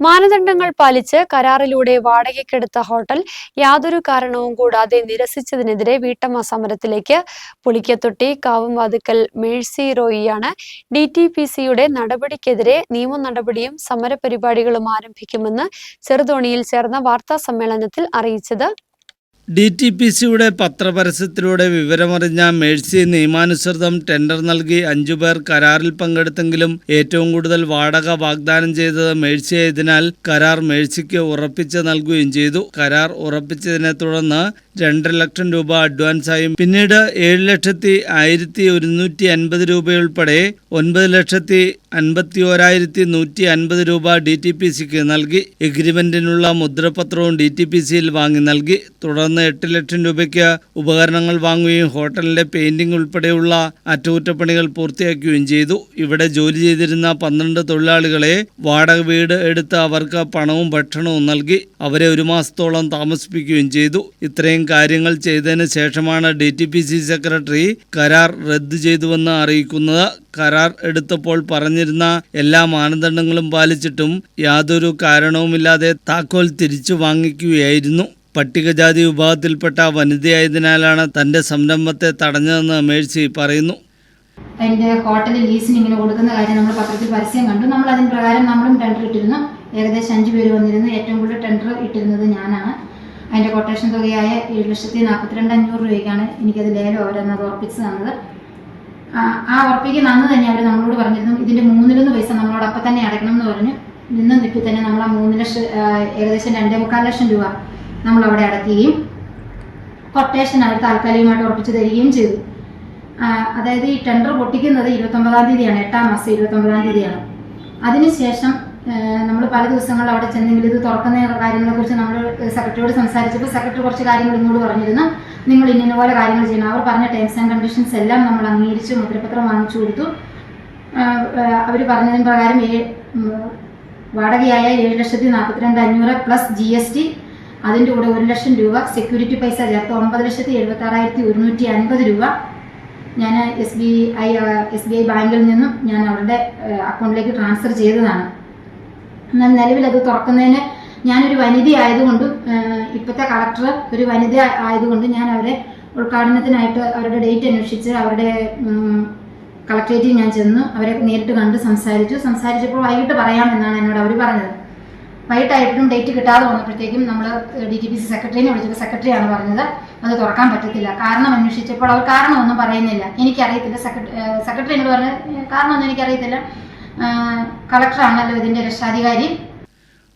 മാനദണ്ഡങ്ങൾ പാലിച്ച് കരാറിലൂടെ വാടകയ്ക്കെടുത്ത ഹോട്ടൽ യാതൊരു കാരണവും കൂടാതെ നിരസിച്ചതിനെതിരെ വീട്ടമ്മ സമരത്തിലേക്ക് പുളിക്കത്തൊട്ടി കാവുംവാതുക്കൽ മേഴ്സി റോയിയാണ് ഡി ടി പി സിയുടെ നടപടിക്കെതിരെ നിയമ നടപടിയും സമരപരിപാടികളും ആരംഭിക്കുമെന്ന് ചെറുതോണിയിൽ ചേർന്ന വാർത്താ സമ്മേളനത്തിൽ അറിയിച്ചത് ഡി ടി പി സിയുടെ പത്രപരസ്യത്തിലൂടെ വിവരമറിഞ്ഞ മേഴ്സി നിയമാനുസൃതം ടെൻഡർ നൽകി അഞ്ചുപേർ കരാറിൽ പങ്കെടുത്തെങ്കിലും ഏറ്റവും കൂടുതൽ വാടക വാഗ്ദാനം ചെയ്തത് മേഴ്സിയായതിനാൽ കരാർ മേഴ്സിക്ക് ഉറപ്പിച്ച് നൽകുകയും ചെയ്തു. കരാർ ഉറപ്പിച്ചതിനെ തുടർന്ന് രണ്ടര ലക്ഷം രൂപ അഡ്വാൻസായും പിന്നീട് ഏഴ് ലക്ഷത്തി ആയിരത്തി ഒരുന്നൂറ്റി അൻപത് രൂപയുൾപ്പെടെ ഒൻപത് ലക്ഷത്തി അൻപത്തി ഓരായിരത്തി നൂറ്റി അൻപത് രൂപ ഡി ടി പി സിക്ക് നൽകി. എഗ്രിമെന്റിനുള്ള മുദ്രപത്രവും ഡി ടി പി സിയിൽ വാങ്ങി നൽകി. തുടർന്ന് എട്ട് ലക്ഷം രൂപയ്ക്ക് ഉപകരണങ്ങൾ വാങ്ങുകയും ഹോട്ടലിന്റെ പെയിന്റിംഗ് ഉൾപ്പെടെയുള്ള അറ്റകുറ്റപ്പണികൾ പൂർത്തിയാക്കുകയും ചെയ്തു. ഇവിടെ ജോലി ചെയ്തിരുന്ന പന്ത്രണ്ട് തൊഴിലാളികളെ വാടക വീട് എടുത്ത് അവർക്ക് പണവും ഭക്ഷണവും നൽകി. അവരെ ഒരു മാസത്തോളം താമസിപ്പിക്കുകയും ചെയ്തു. ഇത്രയും കാര്യങ്ങൾ ചെയ്തതിന് ശേഷമാണ് D T P C secretary കരാർ റദ്ദു ചെയ്തുവെന്ന് അറിയിക്കുന്നത്. കരാർ എടുത്തപ്പോൾ പറഞ്ഞിരുന്ന എല്ലാ മാനദണ്ഡങ്ങളും പാലിച്ചിട്ടും യാതൊരു കാരണവുമില്ലാതെ താക്കോൽ തിരിച്ചു വാങ്ങിക്കുകയായിരുന്നു. പട്ടികജാതി വിഭാഗത്തിൽപ്പെട്ട വനിതയായതിനാലാണ് തന്റെ സംരംഭത്തെ തടഞ്ഞതെന്ന് മേഴ്സി പറയുന്നു. അതിന്റെ ഹോട്ടലിൽ ലീസിന് ഇങ്ങനെ കൊടുക്കുന്ന കാര്യം നമ്മൾ പത്രത്തിൽ പരസ്യം കണ്ടു. നമ്മൾ അതിന് പ്രകാരം നമ്മളും ടെൻഡർ ഇട്ടിരുന്നു. ഏകദേശം അഞ്ചു പേര് വന്നിരുന്നു. ഏറ്റവും കൂടുതൽ ടെൻഡർ ഇട്ടിരുന്നത് ഞാനാണ്. അതിന്റെ കൊട്ടേഷൻ തുകയായ ഏഴ് ലക്ഷത്തി നാൽപ്പത്തിരണ്ട് അഞ്ഞൂറ് രൂപയ്ക്കാണ് എനിക്കത് ലേലം അവരെന്നത് ഉറപ്പിച്ചു തന്നത്. ആ, ഉറപ്പിക്കുന്ന അന്ന് തന്നെ അവർ നമ്മളോട് പറഞ്ഞിരുന്നു. ഇതിന്റെ മൂന്നിലൊന്ന് പൈസ നമ്മളോട് അപ്പം തന്നെ അടയ്ക്കണം എന്ന് പറഞ്ഞു. നിന്ന് നിൽക്കി തന്നെ നമ്മൾ ആ മൂന്ന് ലക്ഷം ഏകദേശം രണ്ടേ മുക്കാൽ ലക്ഷം രൂപ നമ്മൾ അവിടെ അടയ്ക്കുകയും കൊട്ടേഷൻ അവർ താൽക്കാലികമായിട്ട് ഉറപ്പിച്ചു തരികയും ചെയ്തു. അതായത് ഈ ടെൻഡർ പൊട്ടിക്കുന്നത് ഇരുപത്തൊമ്പതാം തീയതിയാണ് എട്ടാം മാസം ഇരുപത്തൊമ്പതാം തീയതിയാണ്. അതിനുശേഷം നമ്മൾ പല ദിവസങ്ങളിൽ അവിടെ ചെന്നെങ്കിൽ ഇത് തുറക്കുന്ന കാര്യങ്ങളെ കുറിച്ച് നമ്മൾ സെക്രട്ടറിയോട് സംസാരിച്ചപ്പോൾ സെക്രട്ടറി കുറച്ച് കാര്യങ്ങൾ ഇങ്ങോട്ട് പറഞ്ഞിരുന്നു. നിങ്ങൾ ഇന്ന പോലെ കാര്യങ്ങൾ ചെയ്യണം. അവർ പറഞ്ഞ ടേംസ് ആൻഡ് കണ്ടീഷൻസ് എല്ലാം നമ്മൾ അംഗീകരിച്ച് മുദ്രപത്രം വാങ്ങിച്ചു കൊടുത്തു. അവർ പറഞ്ഞതിന് പ്രകാരം ഏ വാടകയായ ഏഴ് ലക്ഷത്തി നാൽപ്പത്തിരണ്ട് അഞ്ഞൂറ് പ്ലസ് ജി എസ് ടി അതിന്റെ കൂടെ ഒരു ലക്ഷം രൂപ സെക്യൂരിറ്റി പൈസ ചേർത്ത് ഒമ്പത് ലക്ഷത്തി എഴുപത്തി ആറായിരത്തി ഒരുന്നൂറ്റി അൻപത് രൂപ ഞാൻ S B I S B I ബാങ്കിൽ നിന്നും ഞാൻ അവരുടെ അക്കൗണ്ടിലേക്ക് ട്രാൻസ്ഫർ ചെയ്തതാണ്. എന്നാൽ നിലവിൽ അത് തുറക്കുന്നതിന് ഞാനൊരു വനിത ആയതുകൊണ്ട് ഇപ്പോഴത്തെ കളക്ടർ ഒരു വനിത ആയതുകൊണ്ട് ഞാൻ അവരെ ഉദ്ഘാടനത്തിനായിട്ട് അവരുടെ ഡേറ്റ് അന്വേഷിച്ച് അവരുടെ കളക്ട്രേറ്റിൽ ഞാൻ ചെന്നു അവരെ നേരിട്ട് കണ്ട് സംസാരിച്ചു. സംസാരിച്ചപ്പോൾ വൈകിട്ട് പറയാമെന്നാണ് എന്നോട് അവർ പറഞ്ഞത്. വൈകിട്ടായിട്ടും ഡേറ്റ് കിട്ടാതെ വന്നപ്പോഴത്തേക്കും നമ്മൾ ഡി ടി പി സി സെക്രട്ടറിനെ വിളിച്ചപ്പോൾ സെക്രട്ടറിയാണ് പറഞ്ഞത് അത് തുറക്കാൻ പറ്റത്തില്ല. കാരണം അന്വേഷിച്ചപ്പോൾ അവർ കാരണമൊന്നും പറയുന്നില്ല. എനിക്കറിയത്തില്ല. സെക്രട്ടറി സെക്രട്ടറി എന്നോട് പറഞ്ഞ കാരണമൊന്നും എനിക്കറിയത്തില്ല. കളക്ടറാണല്ലോ ഇതിന്റെ രക്ഷാധികാരി.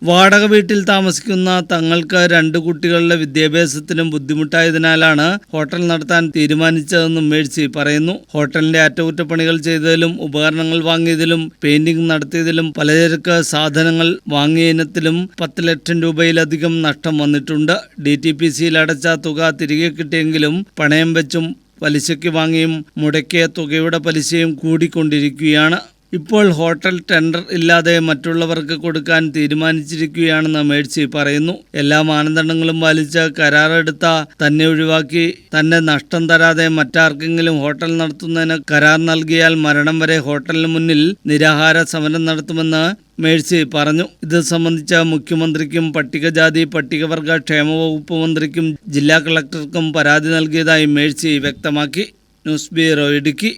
വാടക വീട്ടിൽ താമസിക്കുന്ന തങ്ങൾക്ക് രണ്ട് കുട്ടികളുടെ വിദ്യാഭ്യാസത്തിനും ബുദ്ധിമുട്ടായതിനാലാണ് ഹോട്ടൽ നടത്താൻ തീരുമാനിച്ചതെന്നും മേഴ്സി പറയുന്നു. ഹോട്ടലിന്റെ അറ്റകുറ്റപ്പണികൾ ചെയ്തതിലും ഉപകരണങ്ങൾ വാങ്ങിയതിലും പെയിന്റിംഗ് നടത്തിയതിലും പലചരക്ക് സാധനങ്ങൾ വാങ്ങിയ ഇനത്തിലും പത്ത് ലക്ഷം രൂപയിലധികം നഷ്ടം വന്നിട്ടുണ്ട്. ഡി ടി പി സിയിൽ അടച്ച തുക തിരികെ കിട്ടിയെങ്കിലും പണയം വെച്ചും പലിശയ്ക്ക് വാങ്ങിയും മുടക്കിയ തുകയുടെ പലിശയും കൂടിക്കൊണ്ടിരിക്കുകയാണ്. ഇപ്പോൾ ഹോട്ടൽ ടെൻഡർ ഇല്ലാതെ മറ്റുള്ളവർക്ക് കൊടുക്കാൻ തീരുമാനിച്ചിരിക്കുകയാണെന്ന് മേഴ്സി പറയുന്നു. എല്ലാ മാനദണ്ഡങ്ങളും പാലിച്ച് കരാറെടുത്ത തന്നെ ഒഴിവാക്കി തന്നെ നഷ്ടം തരാതെ മറ്റാർക്കെങ്കിലും ഹോട്ടൽ നടത്തുന്നതിന് കരാർ നൽകിയാൽ മരണം വരെ ഹോട്ടലിന് മുന്നിൽ നിരാഹാര സമരം നടത്തുമെന്ന് മേഴ്സി പറഞ്ഞു. ഇത് സംബന്ധിച്ച മുഖ്യമന്ത്രിക്കും പട്ടികജാതി പട്ടികവർഗ ക്ഷേമ വകുപ്പ് മന്ത്രിക്കും ജില്ലാ കളക്ടർക്കും പരാതി നൽകിയതായി മേഴ്സി വ്യക്തമാക്കി. News bureau Idukki.